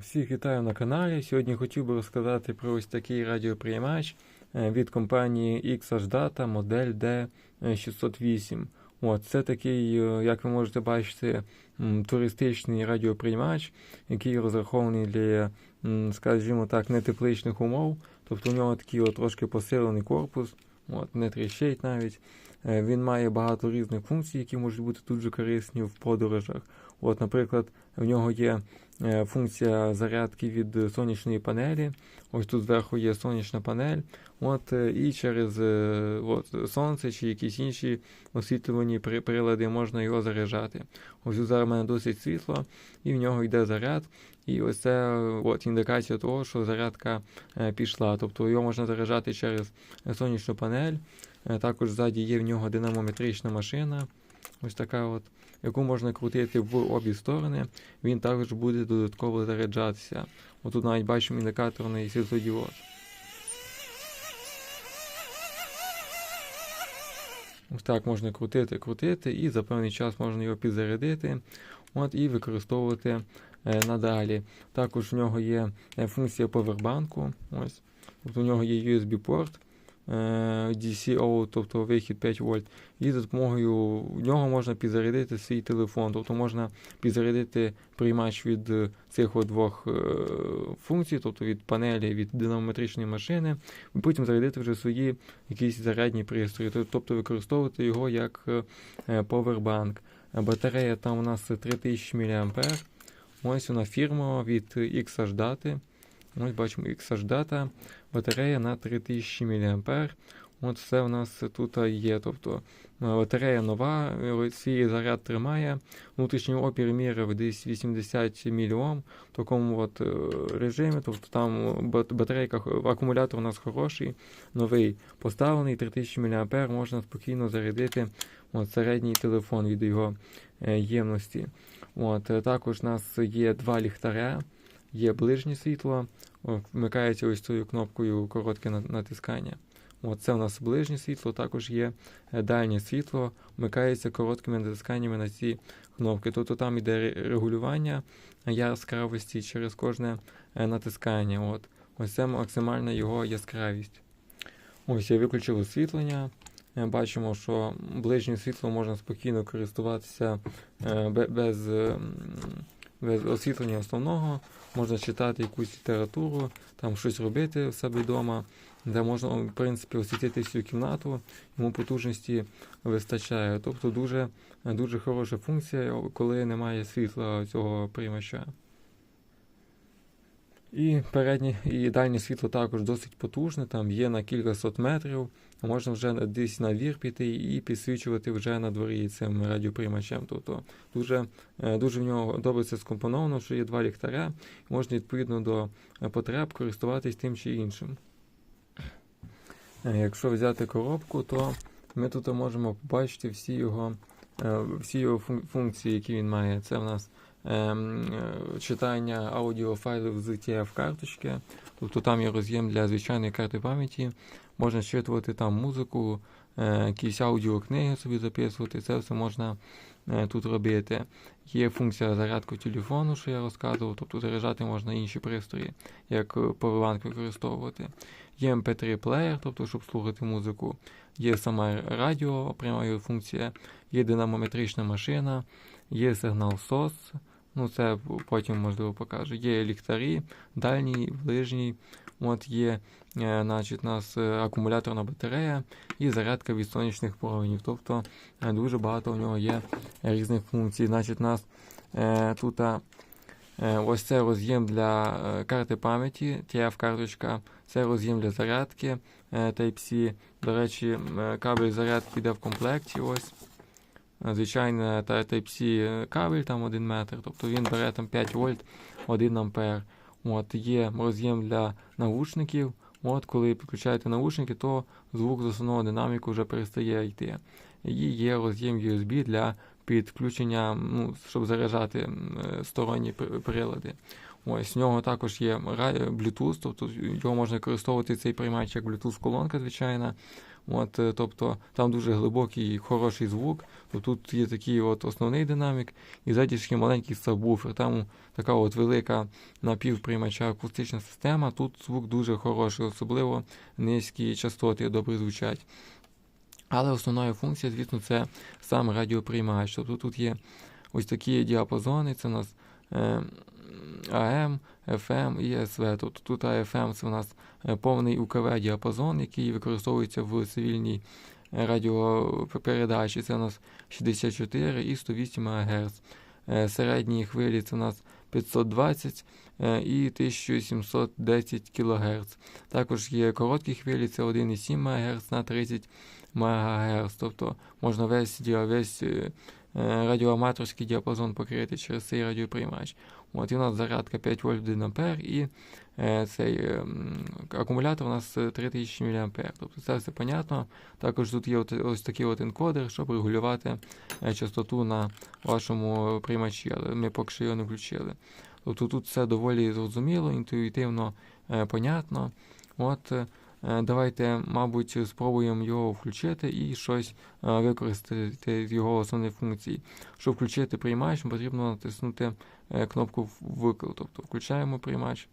Всіх вітаю на каналі. Сьогодні хотів би розказати про ось такий радіоприймач е, від компанії XH Data модель D608. От, це такий, е, як ви можете бачити, туристичний радіоприймач, який розрахований для, скажімо так, нетепличних умов. Тобто у нього такий от трошки посилений корпус, от, не тріщить навіть. Е, Він має багато різних функцій, які можуть бути дуже корисні в подорожах. От, наприклад, в нього є е, функція зарядки від сонячної панелі. Ось тут зверху є сонячна панель. От, е, і через е, от, сонце чи якісь інші освітлювані прилади можна його заряджати. Ось тут зараз в мене досить світло, і в нього йде заряд. І ось це от, індикація того, що зарядка пішла. Тобто його можна заряджати через сонячну панель. Також ззаді є в нього динамометрична машина. Ось така от, яку можна крутити в обі сторони. Він також буде додатково заряджатися. Отут навіть бачимо індикаторний світлодіод. Ось так можна крутити, крутити, і за певний час можна його підзарядити от, і використовувати е, надалі. Також в нього є е, функція повербанку. Ось. Тобто в нього є USB-порт. Е, DCO, тобто вихід 5 вольт, і за допомогою нього можна підзарядити свій телефон. Тобто можна підзарядити приймач від е, цих двох е, функцій, тобто від панелі, від динамометричної машини, і потім зарядити вже свої якісь зарядні пристрої, тобто використовувати його як. Е, Батарея там у нас 3000 мА. Ось вона фірмова від XH Data. Ось бачимо XH Data, батарея на 3000 мА. От все у нас тут є. Тобто е, батарея нова, е, свій заряд тримає. Внутрішній опір міряв десь 80 мільйом в такому от е, режимі. Тобто там батарейка, акумулятор у нас хороший, новий поставлений, 3000 мА можна спокійно зарядити от, середній телефон від його ємності. От, також у нас є два ліхтаря, є ближнє світло, вмикається ось цією кнопкою коротке натискання. От це у нас ближнє світло, також є е, дальнє світло, вмикається короткими натисканнями на ці кнопки. Тобто там іде регулювання яскравості через кожне е, натискання. От. Ось це максимальна його яскравість. Ось я виключив освітлення. Е, Бачимо, що ближнє світло можна спокійно користуватися без, е, м, освітлення основного. Можна читати якусь літературу, там щось робити в себе вдома, де можна, в принципі, освітити всю кімнату, йому потужності вистачає. Тобто дуже, дуже хороша функція, коли немає світла цього приймача. І переднє і дальнє світло також досить потужне, там є на кілька сот метрів, можна вже десь на двір піти і підсвічувати вже на дворі цим радіоприймачем. Тобто дуже, е, дуже в нього добре це скомпоновано, що є два ліхтаря, можна відповідно до потреб користуватись тим чи іншим. Е, Якщо взяти коробку, то ми тут можемо побачити всі його, е, всі його функції, які він має. Це в нас читання аудіофайлів з TF-карточки. Тобто там є роз'єм для звичайної карти пам'яті. Можна щитувати там музику, е, якісь аудіокниги собі записувати. Це все можна е, тут робити. Є функція зарядки телефону, що я розказував, тобто заряджати можна інші пристрої, як е, powerbank використовувати. Є MP3 плеєр, тобто щоб слухати музику. Є саме радіо, пряма функція, є динамометрична машина, є сигнал SOS, ну це потім можливо покажу. Є ліхтарі, дальній, ближній. От є е, значить, у нас е, акумуляторна батарея і зарядка від сонячних променів. Тобто е, дуже багато у нього є різних функцій. Значить, у нас тут ось це роз'єм для карти пам'яті, TF-карточка, це роз'єм для зарядки Type-C. До речі, кабель зарядки йде в комплекті. ось. Е, Звичайно, та Type-C е, кабель там 1 метр, тобто він бере там 5 вольт 1 ампер. От, є роз'єм для навушників. От, коли підключаєте навушники, то звук з основного динаміку вже перестає йти. І є роз'єм USB для підключення, ну, щоб заряджати е, сторонні прилади. Ось в нього також є Bluetooth, тобто його можна використовувати цей приймач як Bluetooth-колонка, звичайна. От, е, Тобто там дуже глибокий хороший звук. Тут є такий от основний динамік і задішки маленький сабвуфер. Там така от велика напівприймача акустична система. Тут звук дуже хороший, особливо низькі частоти добре звучать. Але основною функцією, звісно, це сам радіоприймач. Тобто тут є ось такі діапазони, це у нас е, АМ, FM і СВ. Тобто тут АФМ це у нас е, повний УКВ-діапазон, який використовується в цивільній е, радіопередачі. Це у нас 64 і 108 МГц. Е, середні хвилі це у нас 520 і 1710 кГц. Також є короткі хвилі, це 1,7 МГц на 30 МГц. Тобто можна весь весь радіоаматорський діапазон покрити через цей радіоприймач. От, І у нас зарядка 5 вольт 1 ампер і е, цей е, акумулятор у нас 3000 мА. Тобто це все понятно. Також тут є ось такий от енкодер, щоб регулювати е, частоту на вашому приймачі, але ми поки що його не включили. Тобто тут все доволі зрозуміло, інтуїтивно, е, понятно. От, е, Е, давайте, мабуть, спробуємо його включити і щось е, використати з його основних функцій. Щоб включити приймач, потрібно натиснути е, кнопку викл. Тобто включаємо приймач.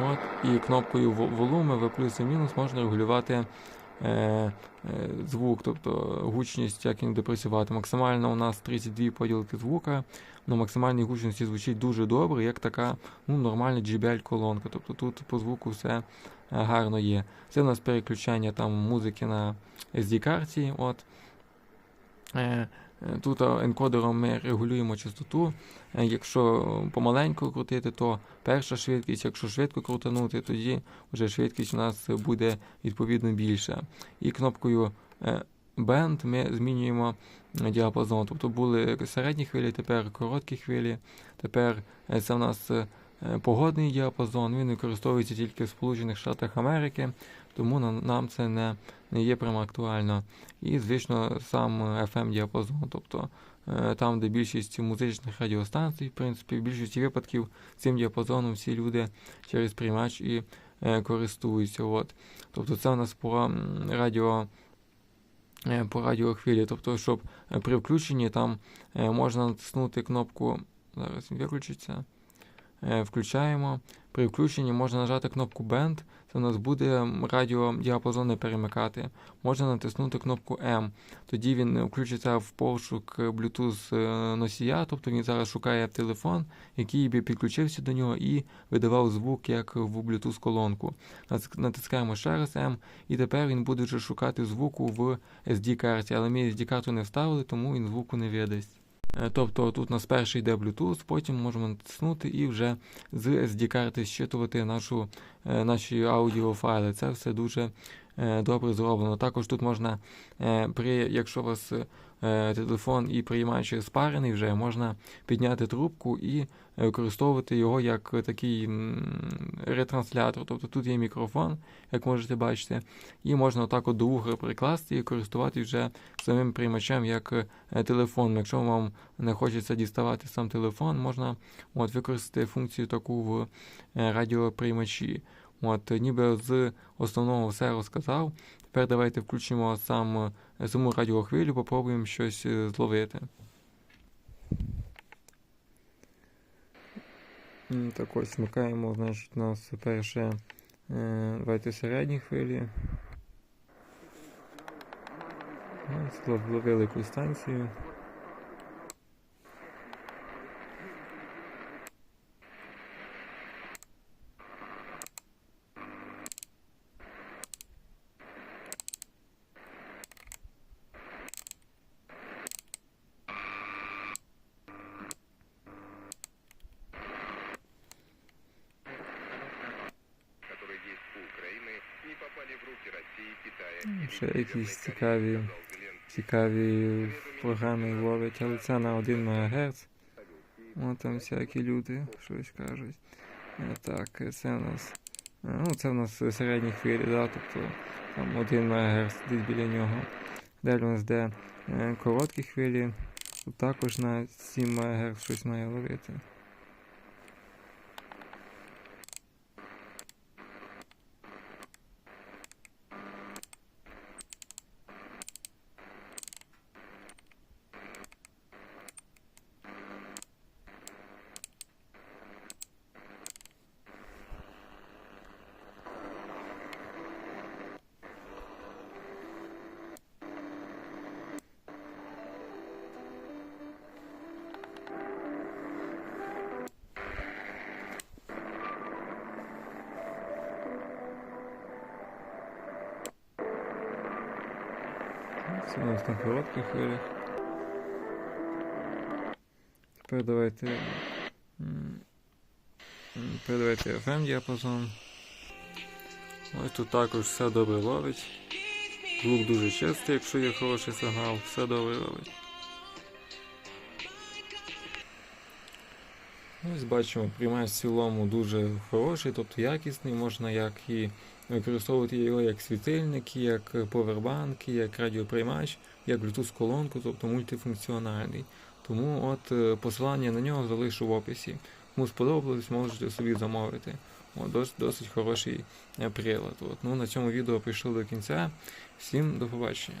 От, І кнопкою волуми в плюс і мінус можна регулювати е, е, звук, тобто гучність, як він буде працювати. Максимально у нас 32 поділки звука на максимальній гучності звучить дуже добре, як така ну, нормальна JBL-колонка. Тобто тут по звуку все е, гарно є. Це у нас переключання там музики на SD-карті. От. Е, е, тут енкодером ми регулюємо частоту. Якщо помаленьку крутити, то перша швидкість, якщо швидко крутанути, тоді вже швидкість у нас буде відповідно більша. І кнопкою Band ми змінюємо діапазон. Тобто були середні хвилі, тепер короткі хвилі. Тепер е, це в нас е, погодний діапазон, він використовується тільки в Сполучених Штатах Америки, тому нам це не не є прямо актуально. І, звісно, сам FM діапазон, тобто е, там, де більшість музичних радіостанцій, в принципі, в більшості випадків цим діапазоном всі люди через приймач і користуються. От. Тобто це у нас по радіо. Е, по радіохвилі. Тобто, щоб е, при включенні там е, можна натиснути кнопку. Зараз він виключиться. Включаємо. При включенні можна нажати кнопку Band, це у нас буде радіодіапазони перемикати. Можна натиснути кнопку M. Тоді він включиться в пошук Bluetooth носія, тобто він зараз шукає телефон, який би підключився до нього і видавав звук як в Bluetooth-колонку. Натискаємо ще раз M, і тепер він буде вже шукати звуку в SD-карті, але ми SD-карту не вставили, тому він звуку не видасть. Е, тобто тут у нас перший йде Bluetooth, потім можемо натиснути і вже з SD-карти зчитувати нашу, е, наші аудіофайли. Це все дуже е, добре зроблено. Також тут можна, при, якщо у вас телефон і приймаючи спарений, вже можна підняти трубку і використовувати його як такий ретранслятор. Тобто тут є мікрофон, як можете бачити, і можна отак от до вуха прикласти і користуватися вже самим приймачем як е, телефон. Якщо вам не хочеться діставати сам телефон, можна от, використати функцію таку в е, радіоприймачі. От, Ніби з основного все розказав. Тепер давайте включимо сам, е, саму радіохвилю, попробуємо щось е, зловити. Так ось смикаємо, значить, у нас перше е, давайте середні хвилі. Зловили якусь станцію. Ще якісь цікаві цікаві програми ловить, але це на 1 МГц. О, там всякі люди щось кажуть. Е, так, це у нас ну, це у нас середні хвилі, да, тобто там 1 МГц десь біля нього. Далі у нас де е, короткі хвилі, також на 7 МГц щось має ловити. Це у нас на коротких хвилях. Тепер давайте. м, м, Тепер давайте FM діапазон. Ось тут також все добре ловить. Звук дуже чистий, якщо є хороший сигнал, все добре робить. Ось бачимо, приймач в цілому дуже хороший, тобто якісний, можна як і використовувати його як світильник, як повербанк, як радіоприймач, як Bluetooth колонку, тобто мультифункціональний. Тому от е, посилання на нього залишу в описі. Кому сподобалось, можете собі замовити. От, досить, досить хороший е, прилад. От. Ну, на цьому відео прийшли до кінця. Всім до побачення.